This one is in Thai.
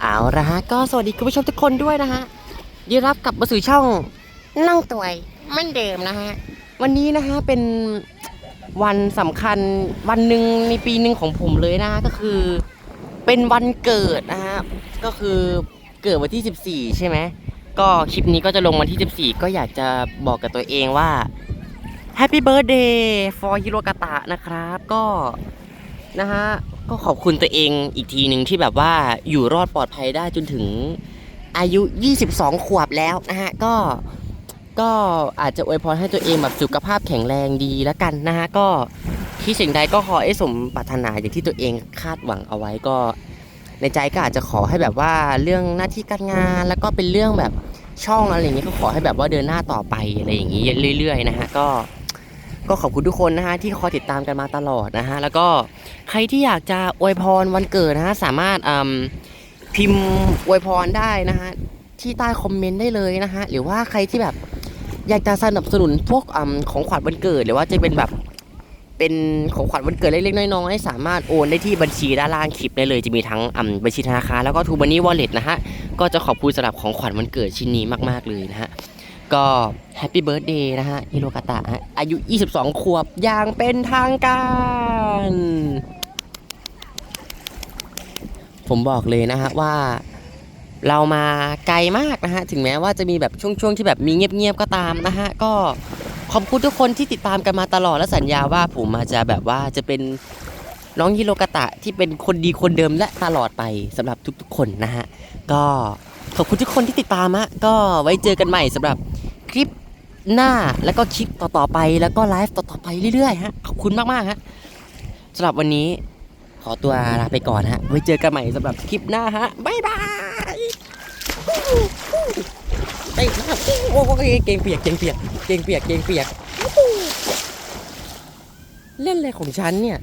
เอาละฮะ ก็สวัสดีคุณผู้ชมทุกคนด้วยนะฮะยินรับกลับมาสู่ช่องนั่งตัวยเหมันเดิมนะฮะ วันนี้นะฮะเป็นวันสำคัญวันหนึ่งในปีหนึ่งของผมเลยนะะก็คือ เป็นวันเกิดนะฮะก็คือเกิดวันที่ 14 ใช่ไหมก็คลิปนี้ก็จะลงวันที่ 14 ก็อยากจะบอกกับตัวเองว่า Happy Birthday for Hirogata นะครับ ก็นะฮะ ก็ขอบคุณตัวเองอีกทีหนึ่งที่แบบว่าอยู่รอดปลอดภัยได้จนถึงอายุ 22 ขวบแล้วนะฮะก็ก็อาจจะอวยพรให้ตัวเองแบบสุขภาพแข็งแรงดีแล้วกันนะฮะก็ที่สิ่งใดก็ขอให้สมปรารถนาอย่างที่ตัวเองคาดหวังเอาไว้ก็ ในใจก็อาจจะขอให้แบบว่าเรื่องหน้าที่การงานแล้วก็เป็นเรื่องแบบช่องอะไรอย่างเงี้ยก็ขอให้แบบว่าเดินหน้าต่อไปอะไรอย่างงี้เรื่อยๆนะฮะก็ ก็ขอบคุณทุกคนนะฮะที่คอยติดตามกันมาตลอดนะฮะแล้วก็ใครที่อยากจะอวยพรวันเกิดนะฮะสามารถพิมพ์อวยพรได้นะฮะที่ใต้คอมเมนต์ได้เลยนะฮะหรือว่าใครที่แบบอยากจะสนับสนุนพวกอของขวัญวันเกิดหรือว่าจะเป็นแบบเป็นของขวัญวันเกิดเล็กๆน้อยๆสามารถโอนได้ที่บัญชีด้านล่างคลิปได้เลยจะมีทั้งบัญชีธนาคารแล้วก็ทูบันนี่วอลเล็ตนะฮะก็จะขอบคุณสำหรับของขวัญวันเกิดชิ้นนี้มากๆเลยนะฮะ ก็แฮปปี้เบิร์ดเดย์นะฮะฮิโรกาตะอายุ 22 ขวบอย่างเป็นทางการ ผมบอกเลยนะฮะว่าเรามาไกลมากนะฮะ ถึงแม้ว่าจะมีแบบช่วงๆที่แบบมีเงียบๆก็ตามนะฮะ ก็ขอบคุณทุกคนที่ติดตามกันมาตลอดและสัญญาว่าผมอาจจะแบบว่าจะเป็นน้องฮิโรกาตะที่เป็นคนดีคนเดิมและตลอดไปสำหรับทุกๆคนนะฮะ ก็ขอบคุณทุกคนที่ติดตามฮะก็ไว้เจอกันใหม่สำหรับ ลิปหน้าแล้วก็คลิปต่อๆไปแล้วก็ไลฟ์ต่อๆไปเรื่อยๆฮะขอบคุณมากๆฮะสำหรับวันนี้ขอตัวลาไปก่อนฮะไว้เจอกันใหม่สำหรับคลิปหน้าฮะบ๊ายบายไปครับโอ้ยเกงเปียกเกงเปียกเกงเปียกเกงเปียก เล่นอะไรของฉันเนี่ย